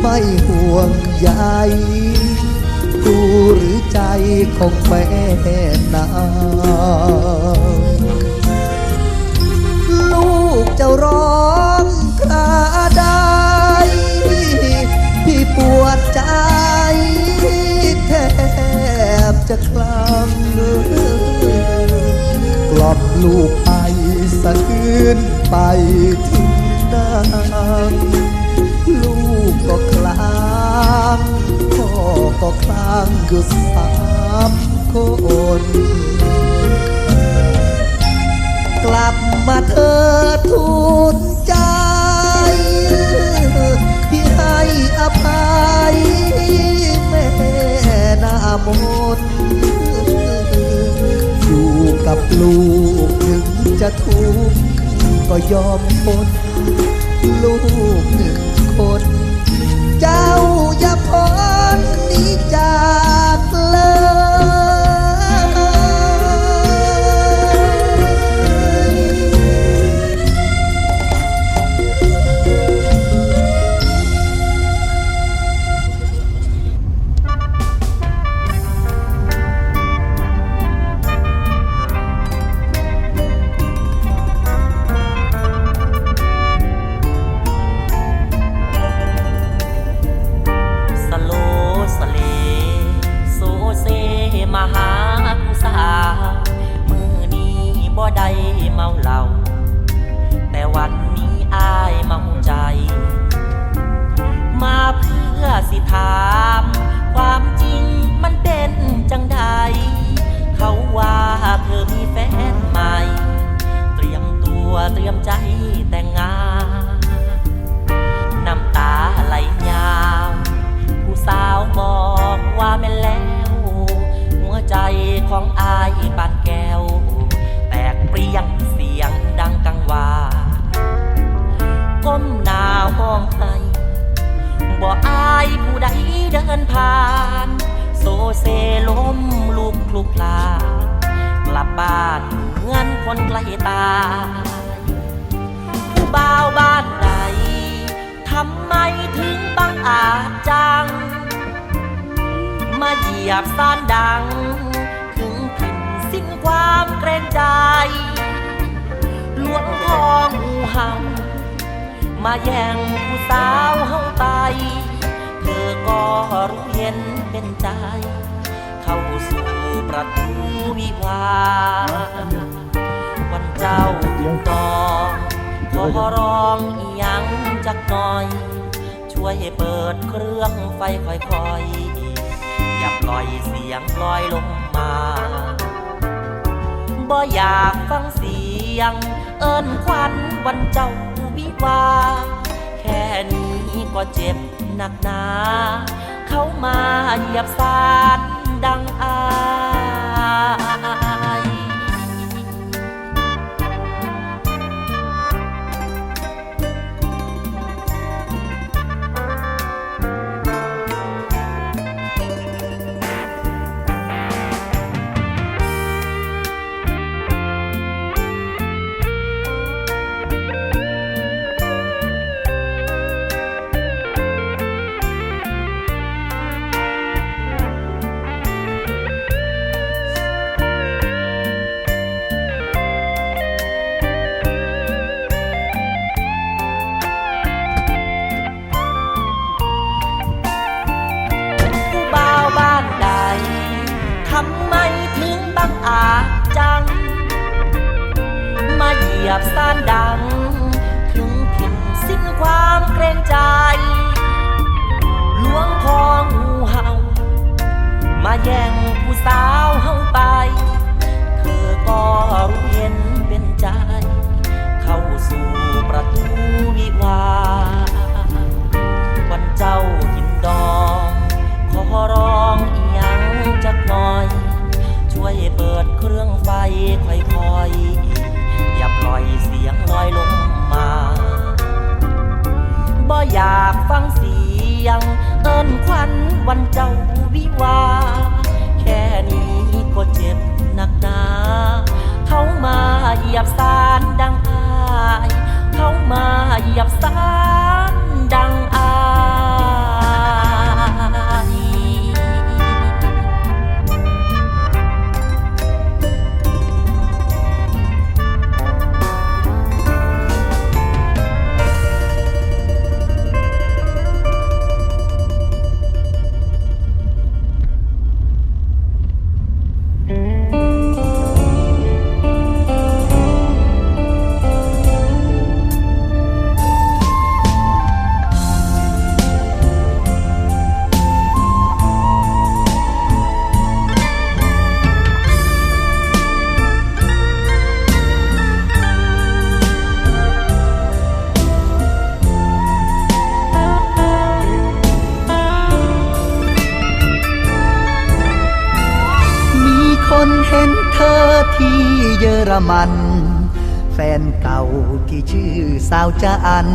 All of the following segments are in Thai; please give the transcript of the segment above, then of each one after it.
ไม่ห่วงใยดูหรือใจของแม่นางลูกจ้าร้องคราใดพี่ปวดใจแทบจะคลั่งกลอมลูกไปสะอื้นไปถึงนาง ก็คลางพ่อก็คลางอยู่สามคนกลับมาเธอทูลใจ พี่ให้อภัยแม่หน้ามนอยู่กับลูกถึงจะทุกข์ก็ยอมทน ยมใจแต่งงาน น้ำตาไหลยาว ผู้สาวบอกว่าแม่นแล้ว หัวใจของอายปานแก้ว แตกเปรียงเสียงดังกังวานก้มหน้าห้องให้บ่อายผู้ใดเดินผ่าน โซเซล้มลุกคลุกคลากลับบ้านเหมือนคนไกลตา บ่าวบ้านใดทำไมถึงบังอาจจัง มาเหยียบซ่านดัง ถึงผิดสิ้นความเกรงใจ หลวงทองหูเห่ามาแย่งผู้สาวเฮาไป เธอก็รู้เห็นเป็นใจ เข้าสู่ประตูวิวาวันเจ้าอยู่อง ขอร้องอีหยังจักหน่อย ช่วยเปิดเครื่องไฟค่อยๆ อย่าปล่อยเสียงลอยลงมาบ่อยากฟังเสียง เอิ้นควันวันเจ้าวิวา แค่นี้ก็เจ็บหนักหนา เขามาเหยียบสารดังอา อบสานดังขึงพินสิ้นความเกรงใจหลวงพองูเห่า มาแย่งผู้สาวเฮาไป เธอก็รู้เห็นเป็นใจ เข้าสู่ประตูวิวา นเห็นเธอที่เยอรมัน แฟนเก่าที่ชื่อสาวจาอัน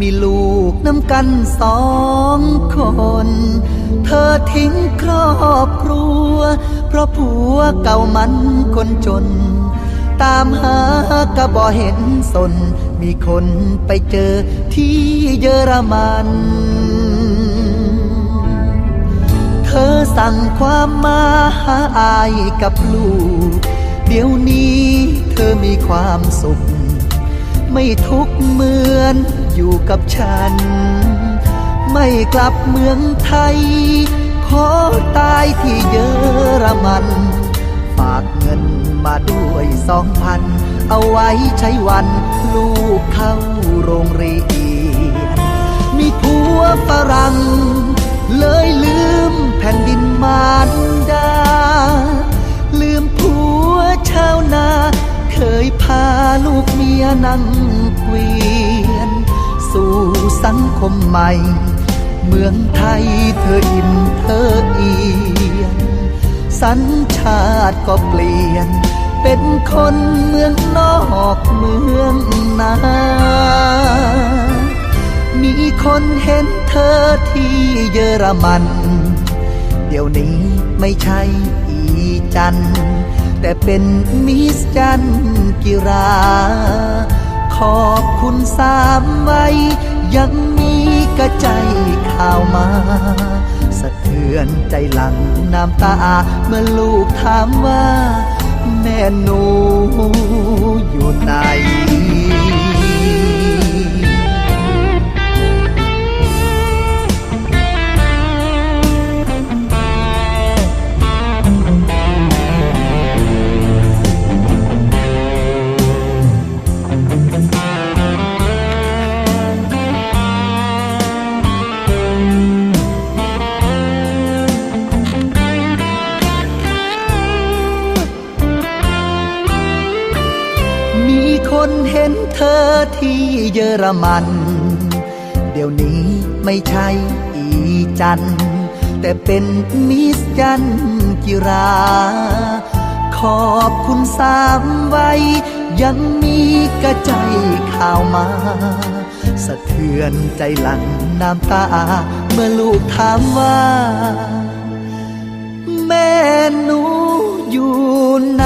มีลูกน้ำกันสองคน เธอทิ้งครอบครัว เพราะผัวเก่ามันคนจน ตามหากะบ่เห็นสน มีคนไปเจอที่เยอรมัน เธอสั่งความมาหาอายกับลูก เดี๋ยวนี้เธอมีความสุข ไม่ทุกเหมือนอยู่กับฉัน ไม่กลับเมืองไทย ขอตายที่เยอรมัน ฝากเงินมาด้วยสองพัน เอาไว้ใช้วันลูกเข้าโรงเรียน มีผัวฝรั่ง นั่งเกวียน สู่สังคมใหม่ เมืองไทยเธออิ่มเธอเอียน สัญชาติก็เปลี่ยน เป็นคนเมืองนอกเมืองนามีคนเห็นเธอที่เยอรมัน เดี๋ยวนี้ไม่ใช่อีจัน แต่เป็นมิสจันิรา ขอบคุณสามไว้ยังมีกระใจข่าวมา สะเทือนใจหลังน้ำตา เมื่อลูกถามว่า แม่หนูอยู่ไหน คนเห็นเธอที่เยอรมัน เดี๋ยวนี้ไม่ใช่อีจัน แต่เป็นมิสจันกิรา ขอบคุณสามไว้ยังมีกระใจข่าวมา สะเทือนใจหลังน้ำตา เมื่อลูกถามว่า แม่หนูอยู่ไหน